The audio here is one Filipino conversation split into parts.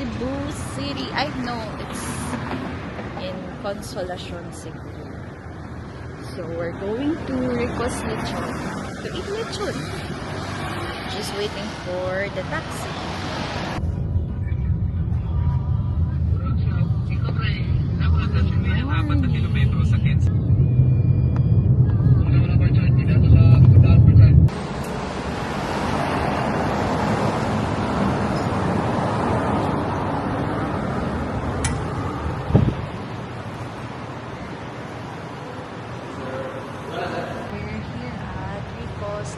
Cebu City. I know it's in Consolacion, Cebu. So we're going to Ricos Lechon to eat lechon. Just waiting for the taxi.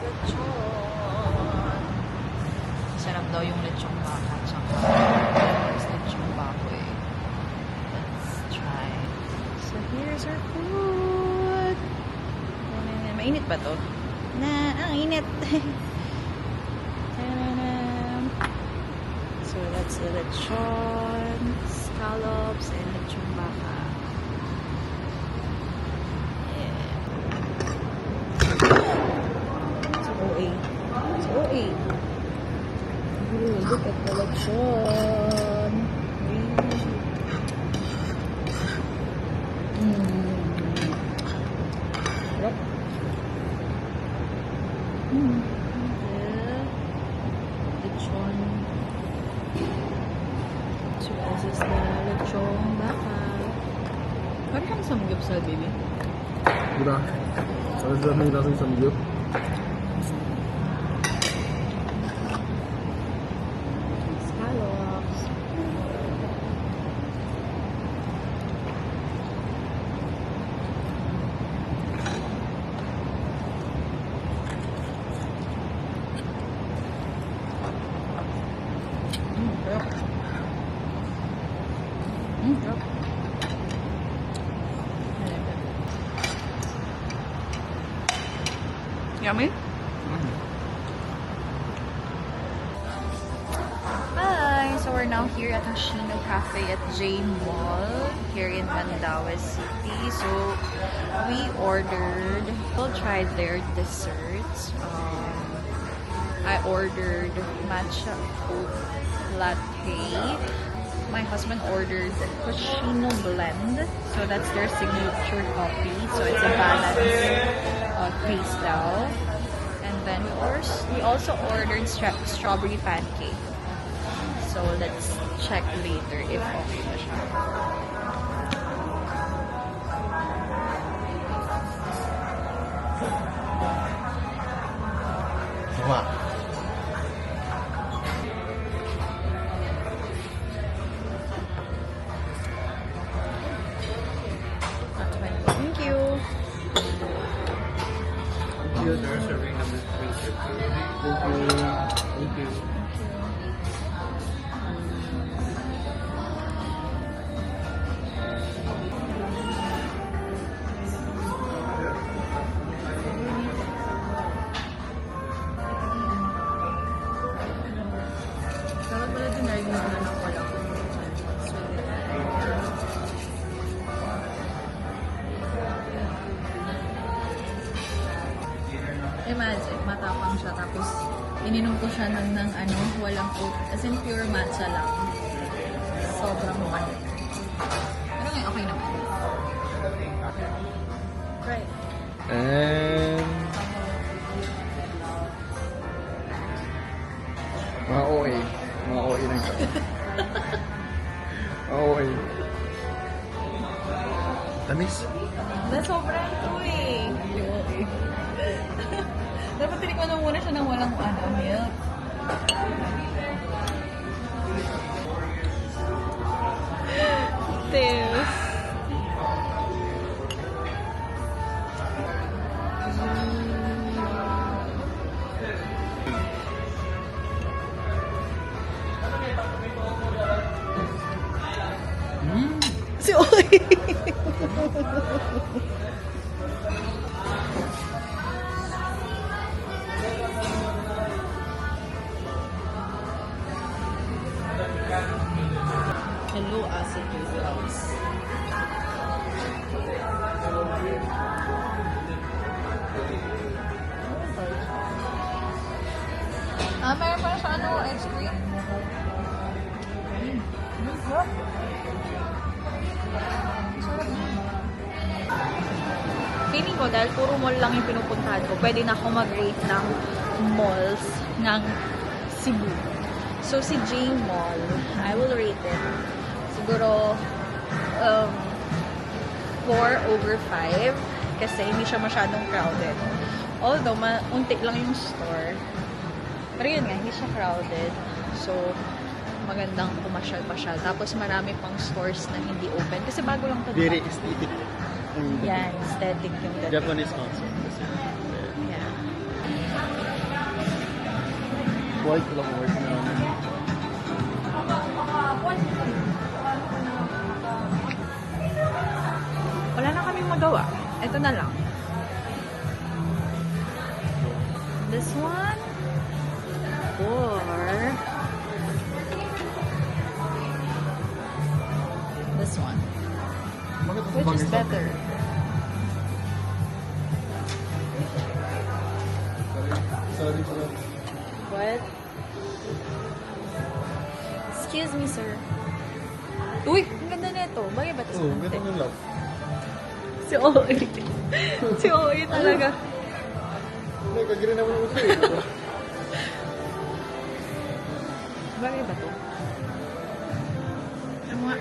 Lechon. Sarap daw yung lechong baka tsaka there's lechong baboy. Let's try. So here's our food. Mainit ba to? Na, ang init. Tanana. so that's the lechon, scallops, and lechong baka. Yeah. Sa OA. Sa OA. Ooh, look at the lechon. Mm. Sarap. Mm. Yeah. Lechon. Is the lechon baka. Parang samgyupsal, baby. Diba? Sarap sila Yummy? Hi! So we're now here at Hoshino Cafe at J Mall here in Mandaue City. So we ordered, we'll try their desserts. Um, I ordered matcha oat latte. My husband ordered Hoshino blend. So that's their signature coffee. So it's a balanced uh, pastel. And then we also, we also ordered stra- strawberry pancake. So let's check later if okay na siya. Thank you. Imagine, matapang siya tapos ininom ko siya ng, ng ano, walang oat. As in pure matcha lang. Sobrang manit. Pero ngayon, okay naman. Right. And... Mga OA. Mga OA lang siya. Mga OA. Tamis. Na sobrang ito eh. Dapat tinikman mo muna siya ng walang ano, milk. Teus. Mm. Si Oy. capacity of the house. Ah, meron pa sa ano, ice cream. Mm. Mm. Feeling ko, dahil puro mall lang yung pinupuntahan ko, pwede na ako mag-rate ng malls ng Cebu. So, si J Mall, I will rate it Siguro, um, 4 over 5 kasi hindi siya masyadong crowded. Although, ma- unti lang yung store. Pero yun nga, hindi siya crowded. So, magandang pumasyal-pasyal. Tapos marami pang stores na hindi open. Kasi bago lang ito. Very aesthetic. And Yan, aesthetic yung dating. Japanese also. Yeah. white lang white na. Ito na lang. This one. Or this one. Which is better? What? Excuse me, sir. Uy, ang ganda nito. Bagay ba ito sa Oh, yung love. Si OA. si OE talaga. May kagiri naman ako sa'yo. Bagay ba to? Tama.